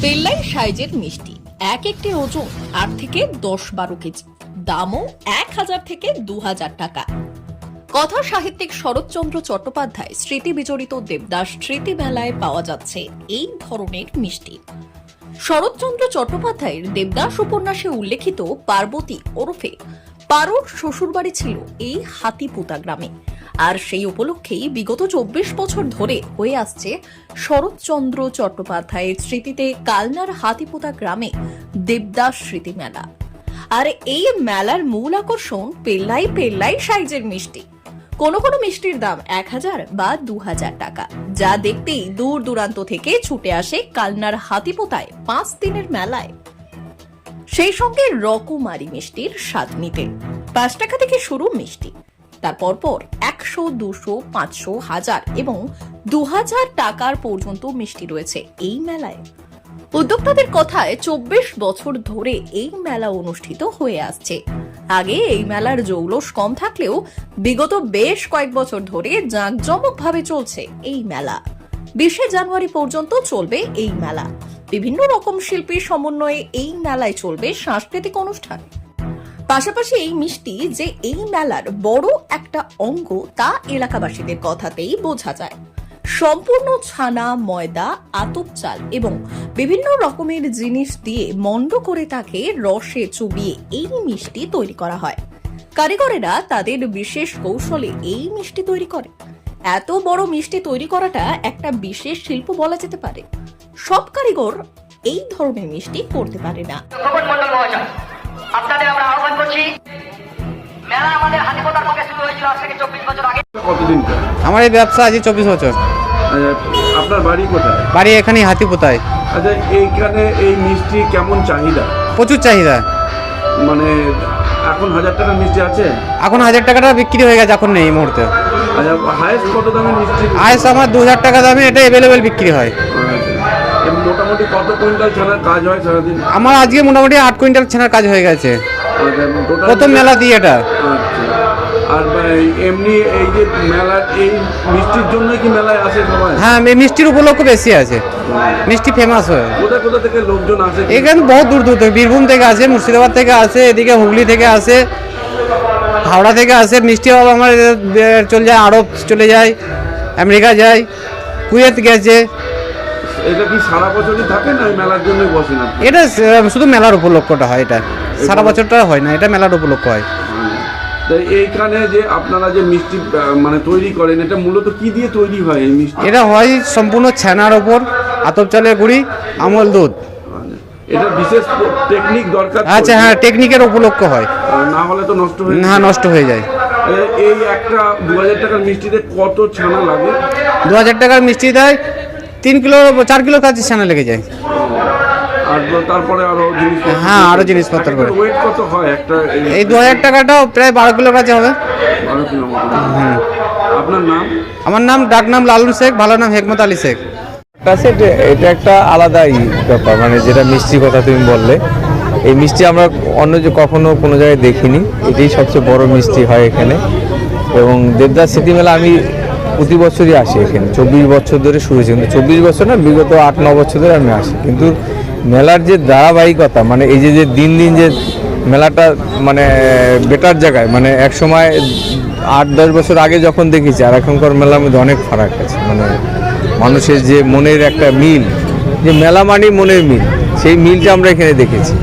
পেল্লাই সাইজের মিষ্টি, এক একটি ওজন আট থেকে দশ বারো কেজি। দামও এক হাজার থেকে দু হাজার টাকা। কথা সাহিত্যিক শরৎচন্দ্র চট্টোপাধ্যায় স্মৃতি বিজড়িত দেবদাস স্মৃতি মেলায় পাওয়া যাচ্ছে এই ধরনের মিষ্টি। শরৎচন্দ্র চট্টোপাধ্যায়ের দেবদাস উপন্যাসে উল্লেখিত পার্বতী ওরফে পারোর শ্বশুরবাড়ি ছিল এই হাতিপোতা গ্রামে। আর সেই উপলক্ষেই বিগত চব্বিশ বছর ধরে হয়ে আসছে শরৎচন্দ্র চট্টোপাধ্যায়ের স্মৃতিতে কালনার হাতিপোতা গ্রামে দেবদাস স্মৃতি মেলা। আর এই মেলার মূল আকর্ষণ পেল্লাই পেল্লাই সাইজের মিষ্টি। কোনো কোনো মিষ্টির দাম এক হাজার বা দু হাজার টাকা, যা দেখতেই দূর দূরান্ত থেকে ছুটে আসে কালনার হাতিপোতায় পাঁচ দিনের মেলায়। সেই সঙ্গে রকমারি মিষ্টির স্বাদ নিতে। পাঁচ টাকা থেকে শুরু মিষ্টি। তারপর পর একশো, দুশো, পাঁচশো, হাজার এবং দু হাজার টাকার পর্যন্ত মিষ্টি রয়েছে এই মেলায়। উদ্যোক্তাদের কথায় চব্বিশ বছর ধরে এই মেলা অনুষ্ঠিত হয়ে আসছে। আগে এই মেলার জৌলস কম থাকলেও বিগত বেশ কয়েক বছর ধরে জাঁকজমকভাবে চলছে এই মেলা। বিশে জানুয়ারি পর্যন্ত চলবে এই মেলা। বিভিন্ন রকম শিল্পীর সমন্বয়ে এই মেলায় চলবে সাংস্কৃতিক অনুষ্ঠান। পাশাপাশি এই মিষ্টি যে এই মেলার বড় একটা অঙ্গ তা এলাকাবাসীদের কথাতেই বোঝা যায়। সম্পূর্ণ ছানা, ময়দা, আতপ চাল এবং বিভিন্ন রকমের জিনিস দিয়ে মন্ড করে তাকে রসে চুবিয়ে এই মিষ্টি তৈরি করা হয়। কারিগরেরা তাদের বিশেষ কৌশলে এই মিষ্টি তৈরি করে। এত বড় মিষ্টি তৈরি করাটা একটা বিশেষ শিল্প বলা যেতে পারে। সব কারিগর এই ধরনের মিষ্টি করতে পারে না। আমার এই ব্যবসা আছে চব্বিশ বছর। আপনার বাড়ি কোথায়? বাড়ি এখানেই হাতিপোতায়। আচ্ছা এইখানে এই মিষ্টি কেমন চাহিদা? প্রচুর চাহিদা। মানে এখন হাজার টাকার মিষ্টি আছে? এখন হাজার টাকাটা বিক্রি হয়ে গেছে এখন নেই এই মুহূর্তে। আচ্ছা হায়েস্ট কত দামের মিষ্টি আইস আমার দু হাজার টাকা দামে এটা অ্যাভেলেবেল বিক্রি হয়। আচ্ছা। মোটামুটি কত কুইন্টাল ছানার কাজ হয় সারাদিন? আমার আজকে মোটামুটি আট কুইন্টাল ছানার কাজ হয়ে গেছে। আচ্ছা, প্রথম মেলা দিয়ে এটা? আচ্ছা। আর এমনি এই যে মেলার এই মিষ্টির জন্য কি মেলায় আসে সবাই? হ্যাঁ মিষ্টির উপলক্ষ বেশি আছে। মিষ্টি ফেমাস হয়। কোথায় কোথা থেকে লোকজন আসে? এখানে বহুত দূর দূর থেকে বীরভূম থেকে আসে মুর্শিদাবাদ থেকে আসে এদিকে হুগলি থেকে আসে হাওড়া থেকে আসে মিষ্টি আবার আমার চলে যায় আরব চলে যায় আমেরিকা যায় কুয়েত গেছে এটা কি সারা বছরই থাকে না? মেলার জন্যই বসে না? এটা শুধু মেলার উপলক্ষটা হয় এটা। সারা বছরটা হয় না এটা মেলার উপলক্ষ হয়। তো এইখানে যে আপনারা যে মিষ্টি মানে তৈরি করেন এটা মূলত কি দিয়ে তৈরি হয় এই মিষ্টি? এটা হয় সম্পূর্ণ ছানার ওপর আতপ চালের গুঁড়ি আমল দুধ। এটা বিশেষ টেকনিক দরকার আচ্ছা হ্যাঁ টেকনিকের উপলক্ষ হয়। না হলে তো নষ্ট হয়ে না নষ্ট হয়ে যায়। এই একটা দু হাজার টাকার মিষ্টিতে কত ছানা লাগে? দু হাজার টাকার মিষ্টি দেয় তিন কিলো চার কিলো কাছে ছানা লেগে যায়। আর তারপরে আরও জিনিস হ্যাঁ, আরও জিনিসপত্র করে। ওয়েট কত হয় একটা এই দু হাজার টাকাটাও প্রায় বারো কিলো কাছে হবে। বারো কিলো আপনার নাম? আমার নাম ডাক নাম লালন শেখ ভালো নাম হেকমত আলী শেখ। কাছে এটা- একটা আলাদাই ব্যাপার মানে যেটা মিষ্টির কথা তুমি বললে। এই মিষ্টি আমরা অন্য যে কখনো কোনো জায়গায় দেখিনি। এটাই সবচেয়ে বড় মিষ্টি হয় এখানে। এবং দেবদাস স্মৃতি মেলা আমি প্রতি বছরই আসি এখানে। চব্বিশ বছর ধরে শুরু হয়েছে। কিন্তু চব্বিশ বছর না, বিগত আট, ন বছর ধরে আমি আসি। কিন্তু মেলার যে ধারাবাহিকতা মানে এই যে যে দিন দিন যে মেলাটা মানে বেটার জায়গায় মানে এক সময় আট, দশ বছর আগে যখন দেখেছি, আর এখনকার মেলার মধ্যে অনেক ফারাক আছে। মানে মানুষের যে মনের একটা মিল, যে মেলা মানেই মনের মিল, সেই মিলটা আমরা এখানে দেখেছি।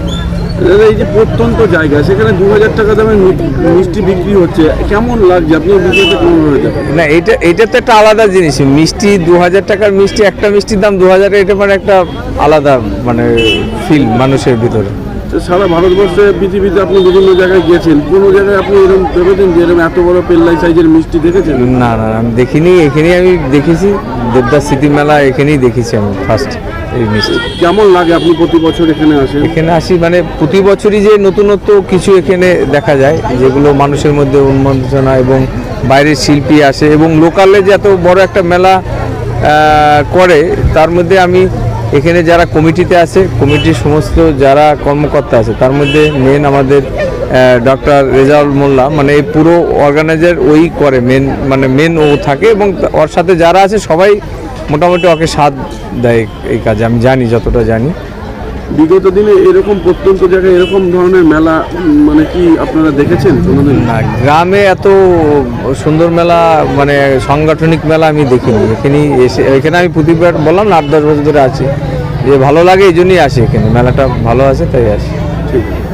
এই যে প্রত্যন্ত জায়গা, সেখানে দু হাজার টাকা দামে মিষ্টি বিক্রি হচ্ছে। কেমন লাগছে? আপনি না, এটা এটা তো একটা আলাদা জিনিস। মিষ্টি দু হাজার টাকার মিষ্টি, একটা মিষ্টির দাম দু হাজার, এটা মানে একটা আলাদা মানে ফিল মানুষের ভিতরে। সারা ভারতবর্ষে পৃথিবীতে আপনি বিভিন্ন জায়গায় গেছেন কোনো জায়গায় আপনি এরকম ভেবেছেন যে এরকম এত বড় পেল্লাই সাইজের মিষ্টি দেখেছেন? না না আমি দেখিনি এখানেই আমি দেখেছি দেবদাস স্মৃতি মেলা এখানেই দেখেছি আমি ফার্স্ট এই মিষ্টি। কেমন লাগে আপনি প্রতি বছর এখানে আসেন? এখানে আসি মানে প্রতি বছরই যে নতুনত্ব কিছু এখানে দেখা যায় যেগুলো মানুষের মধ্যে উন্মোচনা এবং বাইরের শিল্পী আসে এবং লোকালে যে এত বড় একটা মেলা করে তার মধ্যে আমি এখানে যারা কমিটিতে আছে, কমিটির সমস্ত যারা কর্মকর্তা আছে, তার মধ্যে মেন আমাদের ডক্টর রেজাউল মোল্লা মানে এই পুরো অর্গানাইজার ওই করে মেন মানে মেন ও থাকে এবং ওর সাথে যারা আছে সবাই মোটামুটি ওকে সাথ দেয় এই কাজে, আমি জানি, যতটা জানি। বিগত দিনে এরকম প্রত্যন্ত জায়গায় এরকম ধরনের মেলা মানে কি আপনারা দেখেছেন কোনোদিন? না গ্রামে এত সুন্দর মেলা মানে সাংগঠনিক মেলা আমি দেখিনি। এখানে এসে এখানে আমি প্রতিবার বললাম না আট দশ বছর ধরে আছি। যে ভালো লাগে এই জন্যই আসি এখানে। মেলাটা ভালো আছে তাই আসি। ঠিক আছে।